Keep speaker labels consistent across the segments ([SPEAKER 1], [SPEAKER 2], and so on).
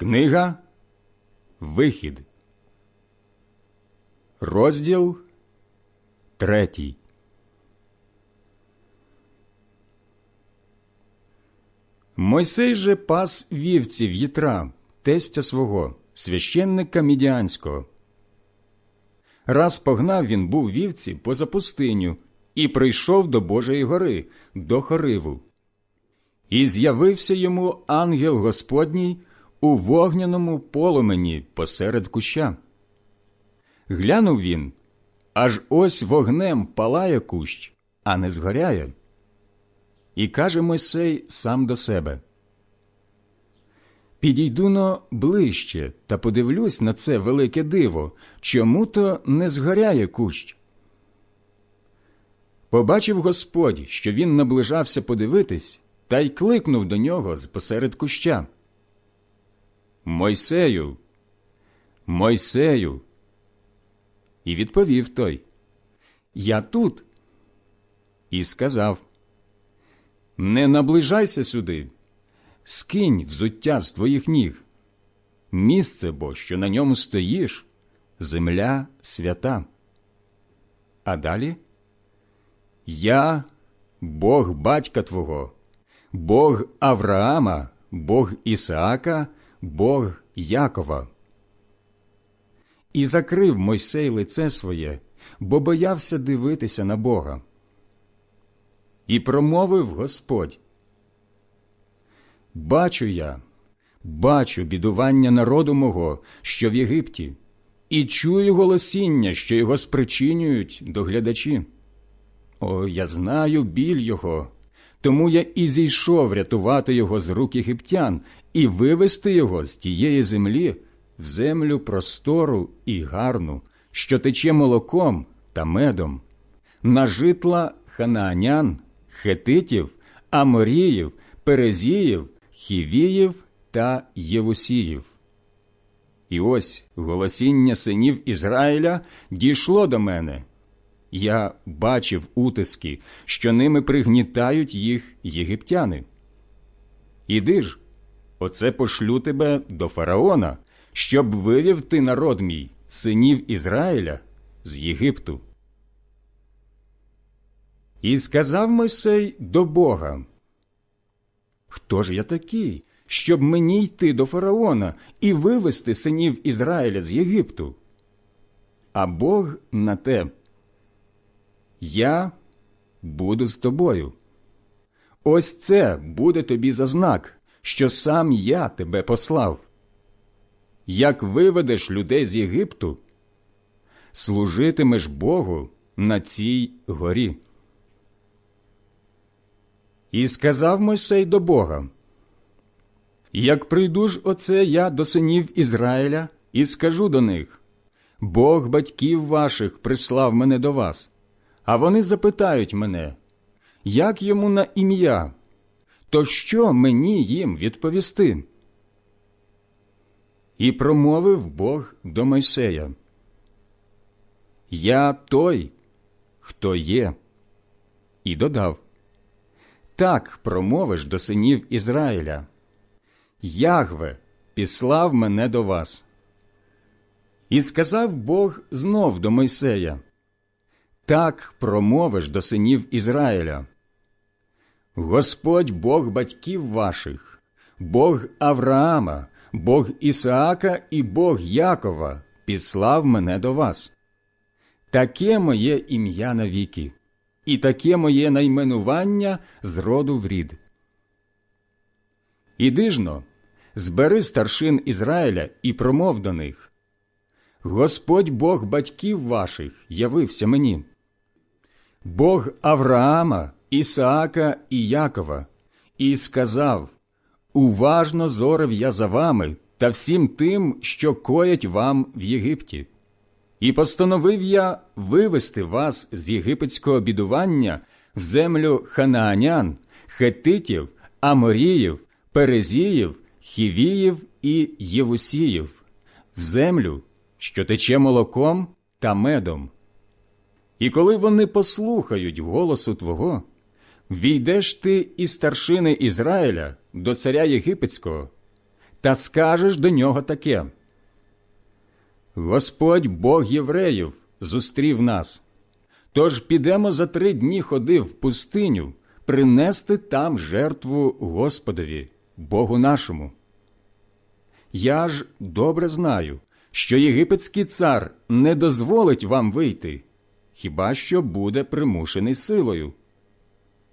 [SPEAKER 1] Книга Вихід, розділ третій. Мойсей же пас вівців Єтра, тестя свого, священника Мідіанського. Раз погнав він був вівці поза пустиню і прийшов до Божої гори, до Хориву. І з'явився йому ангел Господній у вогняному полумені посеред куща. Глянув він, аж ось вогнем палає кущ, а не згоряє. І каже Мойсей сам до себе. Підійду-но ближче та подивлюсь на це велике диво, чому то не згоряє кущ. Побачив Господь, що він наближався подивитись, та й кликнув до нього з посеред куща. Мойсею, Мойсею. І відповів той Я тут. І сказав Не наближайся сюди, скинь взуття з твоїх ніг. Місце бо, що на ньому стоїш, земля свята. А далі Я Бог батька Твого, Бог Авраама, Бог Ісаака, Бог Якова. І закрив Мойсей лице своє, бо боявся дивитися на Бога. І промовив Господь. Бачу я, бачу бідування народу мого, що в Єгипті, і чую голосіння, що його спричинюють доглядачі. О, я знаю біль його, тому я і зійшов рятувати його з рук єгиптян і вивести його з тієї землі в землю простору і гарну, що тече молоком та медом, на житла ханаанян, хетитів, аморіїв, перезіїв, хівіїв та євусіїв. І ось голосіння синів Ізраїля дійшло до мене. Я бачив утиски, що ними пригнітають їх єгиптяни. Іди ж, оце пошлю тебе до фараона, щоб вивів ти народ мій, синів Ізраїля, з Єгипту. І сказав Мойсей до Бога, Хто ж я такий, щоб мені йти до фараона і вивести синів Ізраїля з Єгипту? А Бог на те. Я буду з тобою. Ось це буде тобі за знак, що сам я тебе послав. Як виведеш людей з Єгипту, служитимеш Богу на цій горі. І сказав Мойсей до Бога, Як прийду ж оце я до синів Ізраїля і скажу до них Бог батьків ваших прислав мене до вас, а вони запитають мене, як йому на ім'я, то що мені їм відповісти? І промовив Бог до Мойсея. Я той, хто є, і додав так промовиш до синів Ізраїля. Ягве післав мене до вас. І сказав Бог знов до Мойсея Так промовиш до синів Ізраїля. Господь Бог батьків ваших, Бог Авраама, Бог Ісаака і Бог Якова післав мене до вас. Таке моє ім'я навіки і таке моє найменування з роду в рід. Іди збери старшин Ізраїля і промов до них. Господь Бог батьків ваших явився мені, Бог Авраама, Ісаака і Якова, і сказав Уважно зорив я за вами та всім тим, що коять вам в Єгипті. І постановив я вивести вас з єгипетського бідування в землю ханаанян, хетитів, аморіїв, перезіїв, хівіїв і євусіїв, в землю, що тече молоком та медом. І коли вони послухають голосу Твого, війдеш ти і старшини Ізраїля до царя Єгипетського, та скажеш до нього таке. Господь Бог євреїв зустрів нас. Тож підемо за три дні ходи в пустиню принести там жертву Господові, Богу нашому. Я ж добре знаю, що єгипетський цар не дозволить вам вийти, хіба що буде примушений силою.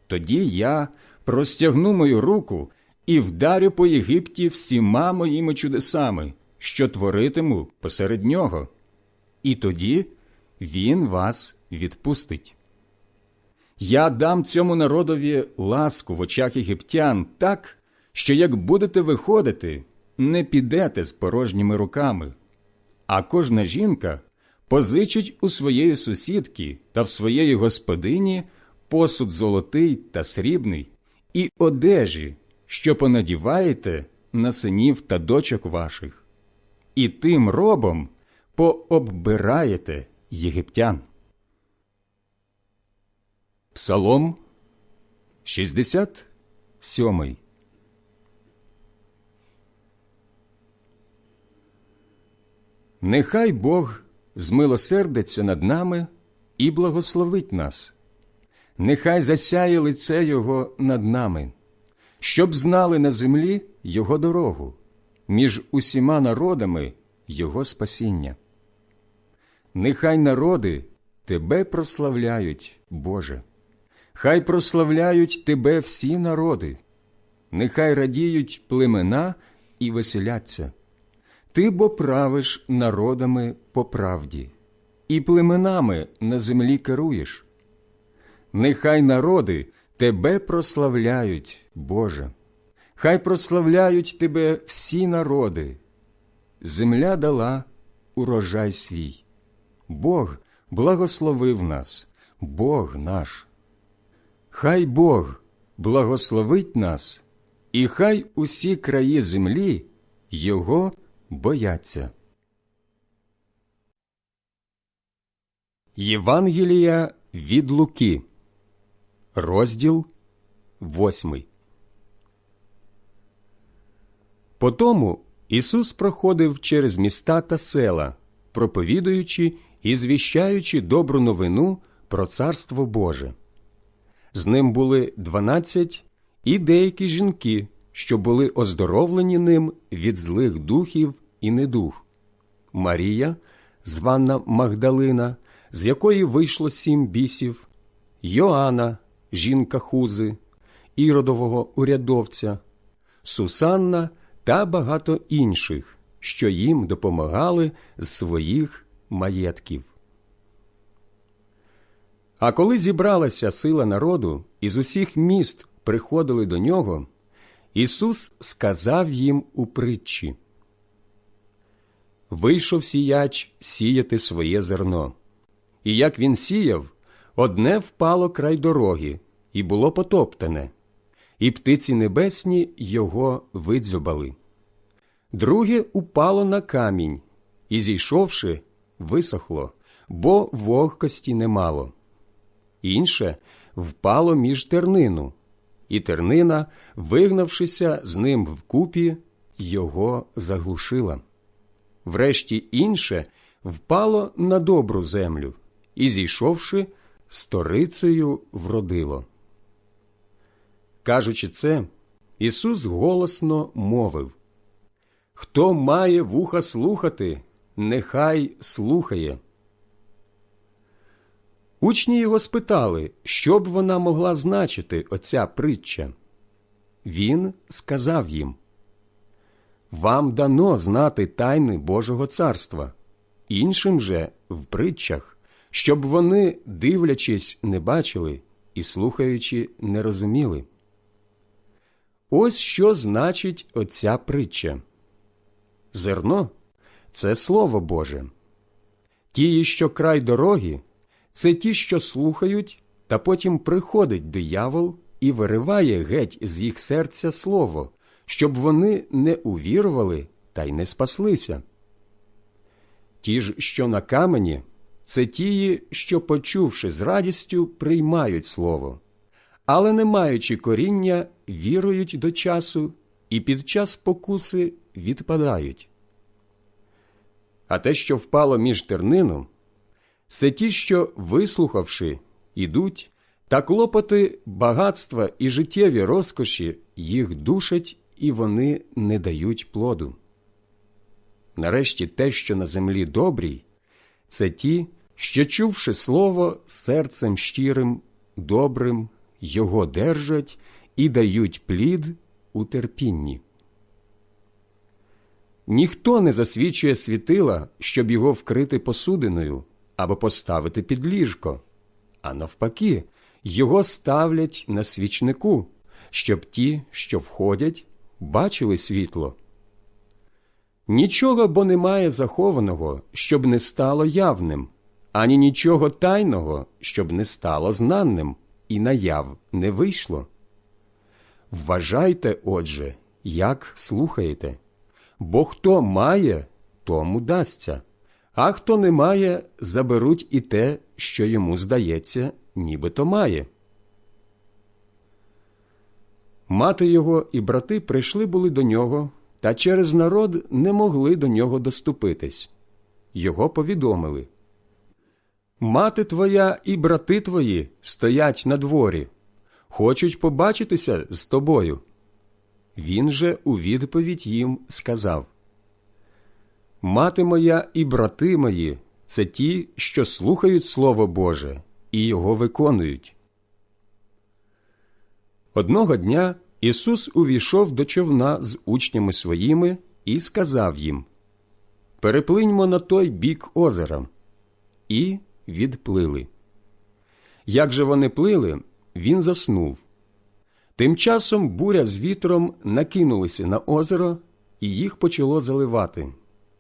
[SPEAKER 1] Тоді я простягну мою руку і вдарю по Єгипті всіма моїми чудесами, що творитиму посеред нього, і тоді він вас відпустить. Я дам цьому народові ласку в очах єгиптян так, що як будете виходити, не підете з порожніми руками, а кожна жінка позичить у своєї сусідки та в своєї господині посуд золотий та срібний і одежі, що понадіваєте на синів та дочок ваших, і тим робом пооббираєте єгиптян. Псалом 67 Нехай Бог змилосердиться над нами і благословить нас, нехай засяє лице Його над нами, щоб знали на землі Його дорогу, між усіма народами Його спасіння. Нехай народи Тебе прославляють, Боже, хай прославляють Тебе всі народи, нехай радіють племена і веселяться. Ти бо правиш народами по правді, і племенами на землі керуєш. Нехай народи Тебе прославляють, Боже, хай прославляють Тебе всі народи. Земля дала урожай свій. Бог благословив нас, Бог наш. Хай Бог благословить нас, і хай усі краї землі Його бояться. Євангелія від Луки, розділ восьмий. Потому Ісус проходив через міста та села, проповідуючи і звіщаючи добру новину про Царство Боже. З ним були дванадцять і деякі жінки, що були оздоровлені ним від злих духів і недух. Марія, звана Магдалина, з якої вийшло сім бісів, Йоанна, жінка Хузи, іродового урядовця, Сусанна та багато інших, що їм допомагали з своїх маєтків. А коли зібралася сила народу, із усіх міст приходили до нього, Ісус сказав їм у притчі Вийшов сіяч сіяти своє зерно. І як він сіяв, одне впало край дороги, і було потоптане, і птиці небесні його видзюбали. Друге упало на камінь, і, зійшовши, висохло, бо вогкості немало. Інше впало між тернину, і тернина, вигнавшися з ним вкупі, його заглушила. Врешті інше впало на добру землю і, зійшовши, сторицею вродило. Кажучи це, Ісус голосно мовив Хто має вуха слухати, нехай слухає. Учні його спитали, що б вона могла значити оця притча. Він сказав їм Вам дано знати тайни Божого царства, іншим же в притчах, щоб вони, дивлячись, не бачили і слухаючи, не розуміли. Ось що значить оця притча. Зерно це Слово Боже. Ті, що край дороги, це ті, що слухають, та потім приходить диявол і вириває геть з їх серця слово, щоб вони не увірували та й не спаслися. Ті ж, що на камені, це ті, що, почувши з радістю, приймають слово, але, не маючи коріння, вірують до часу і під час покуси відпадають. А те, що впало між тернину, це ті, що, вислухавши, ідуть, та клопоти багатства і життєві розкоші їх душать, і вони не дають плоду. Нарешті те, що на землі добрій, це ті, що, чувши слово серцем щирим, добрим, його держать і дають плід у терпінні. Ніхто не засвічує світила, щоб його вкрити посудиною або поставити під ліжко, а навпаки, його ставлять на свічнику, щоб ті, що входять, бачили світло. Нічого бо немає захованого, щоб не стало явним, ані нічого тайного, щоб не стало знанним, і наяв не вийшло. Вважайте, отже, як слухаєте, бо хто має, тому дасться, а хто не має, заберуть і те, що йому здається, нібито має. Мати його і брати прийшли були до нього, та через народ не могли до нього доступитись. Його повідомили Мати твоя і брати твої стоять на дворі, хочуть побачитися з тобою. Він же у відповідь їм сказав Мати моя і брати мої це ті, що слухають Слово Боже і його виконують. Одного дня Ісус увійшов до човна з учнями своїми і сказав їм Переплиньмо на той бік озера. І відплили. Як же вони плили, він заснув. Тим часом буря з вітром накинулися на озеро, і їх почало заливати.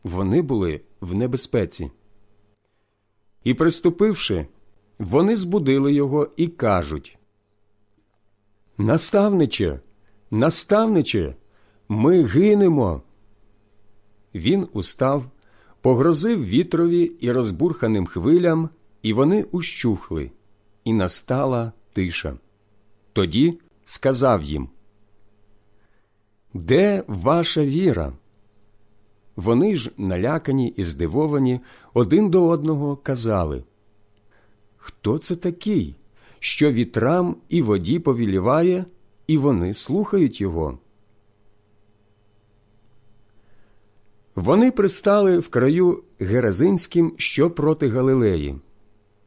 [SPEAKER 1] Вони були в небезпеці. І, приступивши, вони збудили його і кажуть Наставниче, наставниче, ми гинемо. Він устав, погрозив вітрові і розбурханим хвилям, і вони ущухли, і настала тиша. Тоді сказав їм Де ваша віра? Вони ж, налякані і здивовані, один до одного казали Хто це такий, що вітрам і воді повіліває, і вони слухають його? Вони пристали в краю Геразинським, що проти Галилеї.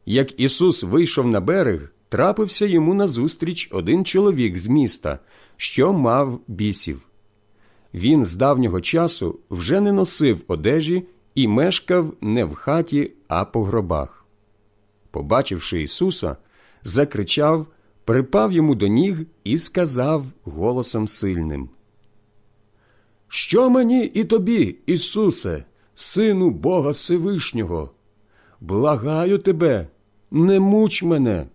[SPEAKER 1] Як Ісус вийшов на берег, трапився йому назустріч один чоловік з міста, що мав бісів. Він з давнього часу вже не носив одежі і мешкав не в хаті, а по гробах. Побачивши Ісуса, закричав, припав йому до ніг і сказав голосом сильним Що мені і тобі, Ісусе, Сину Бога Всевишнього? Благаю тебе, не муч мене.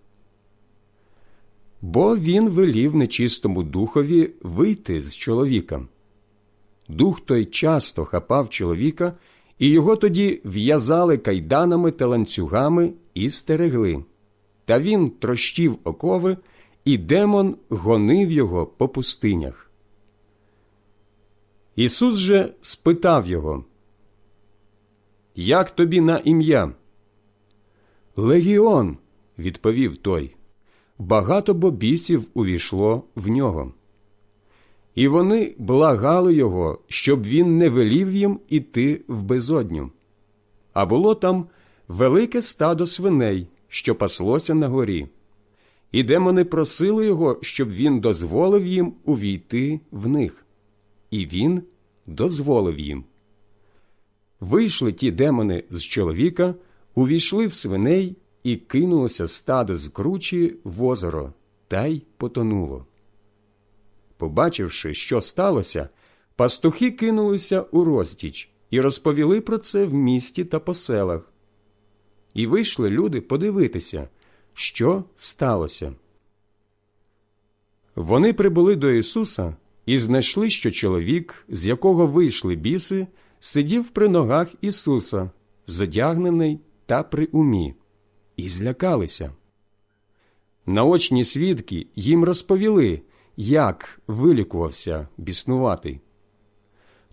[SPEAKER 1] Бо він велів нечистому духові вийти з чоловіка. Дух той часто хапав чоловіка, і його тоді в'язали кайданами та ланцюгами і стерегли. Та він трощив окови, і демон гонив його по пустинях. Ісус же спитав його, Як тобі на ім'я? Легіон, відповів той. Багато бобісів увійшло в нього. І вони благали його, щоб він не велів їм іти в безодню. А було там велике стадо свиней, що паслося на горі. І демони просили його, щоб він дозволив їм увійти в них. І він дозволив їм. Вийшли ті демони з чоловіка, увійшли в свиней і кинулося стадо з кручі в озеро, та й потонуло. Побачивши, що сталося, пастухи кинулися у розтіч і розповіли про це в місті та по селах. І вийшли люди подивитися, що сталося. Вони прибули до Ісуса і знайшли, що чоловік, з якого вийшли біси, сидів при ногах Ісуса, зодягнений та при умі, і злякалися. Наочні свідки їм розповіли,
[SPEAKER 2] як вилікувався біснуватий.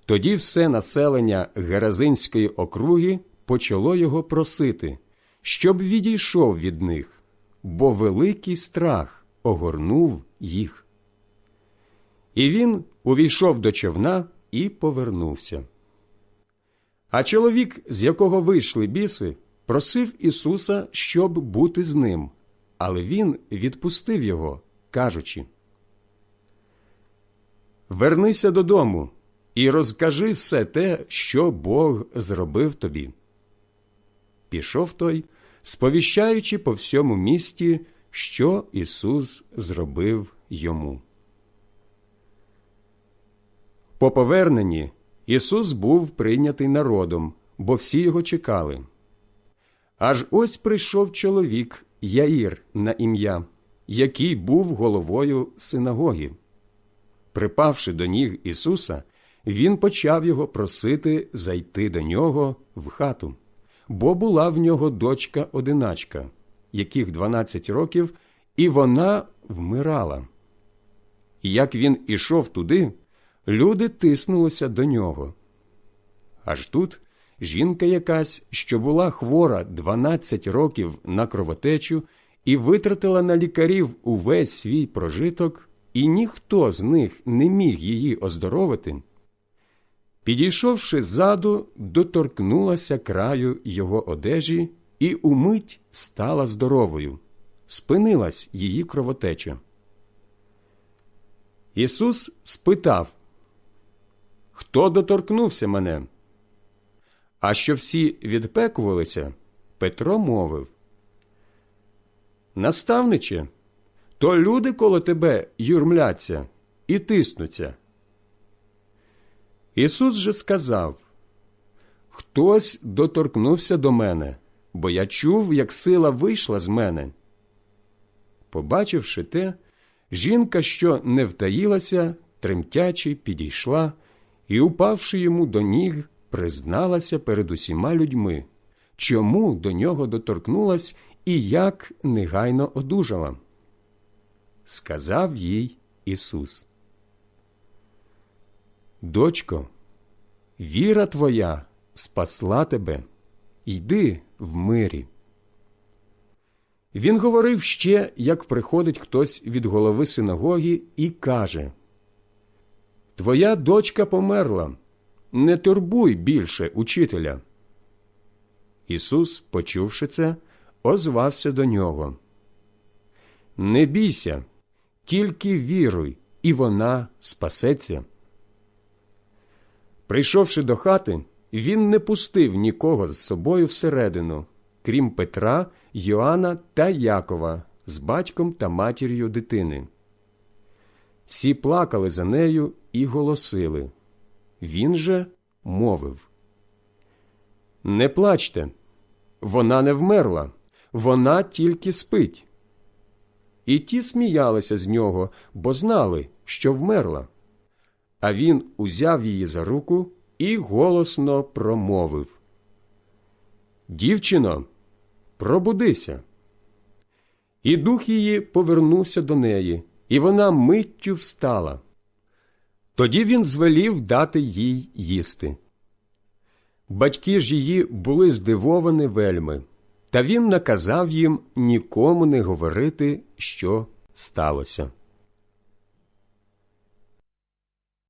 [SPEAKER 2] Тоді все населення Геразинської округи почало його просити, щоб відійшов від них, бо великий страх огорнув їх. І він увійшов до човна і повернувся. А чоловік, з якого вийшли біси, просив Ісуса, щоб бути з ним, але він відпустив його, кажучи Вернися додому і розкажи все те, що Бог зробив тобі. Пішов той, сповіщаючи по всьому місті, що Ісус зробив йому. По поверненні Ісус був прийнятий народом, бо всі його чекали. Аж ось прийшов чоловік Яїр на ім'я, який був головою синагоги. Припавши до ніг Ісуса, він почав його просити зайти до нього в хату, бо була в нього дочка одиначка, яких 12 років, і вона вмирала. І як він ішов туди, люди тиснулися до нього. Аж тут жінка якась, що була хвора 12 років на кровотечу і витратила на лікарів увесь свій прожиток, і ніхто з них не міг її оздоровити, підійшовши ззаду, доторкнулася краю його одежі і умить стала здоровою, спинилась її кровотеча. Ісус спитав, Хто доторкнувся мене? А що всі відпекувалися, Петро мовив Наставниче, то люди коло тебе юрмляться і тиснуться. Ісус же сказав Хтось доторкнувся до мене, бо я чув, як сила вийшла з мене. Побачивши те, жінка, що не втаїлася, тремтячи, підійшла і, упавши йому до ніг, призналася перед усіма людьми, чому до нього доторкнулась і як негайно одужала. Сказав їй Ісус. Дочко, віра твоя спасла тебе, йди в мирі. Він говорив ще, як приходить хтось від голови синагоги і каже Твоя дочка померла, не турбуй більше учителя. Ісус, почувши це, озвався до нього. Не бійся, тільки віруй, і вона спасеться. Прийшовши до хати, він не пустив нікого з собою всередину, крім Петра, Йоанна та Якова з батьком та матір'ю дитини. Всі плакали за нею і голосили. Він же мовив Не плачте, вона не вмерла, вона тільки спить. І ті сміялися з нього, бо знали, що вмерла. А він узяв її за руку і голосно промовив Дівчино, пробудися. І дух її повернувся до неї, і вона миттю встала. Тоді він звелів дати їй їсти. Батьки ж її були здивовані вельми, та він наказав їм нікому не говорити, що сталося.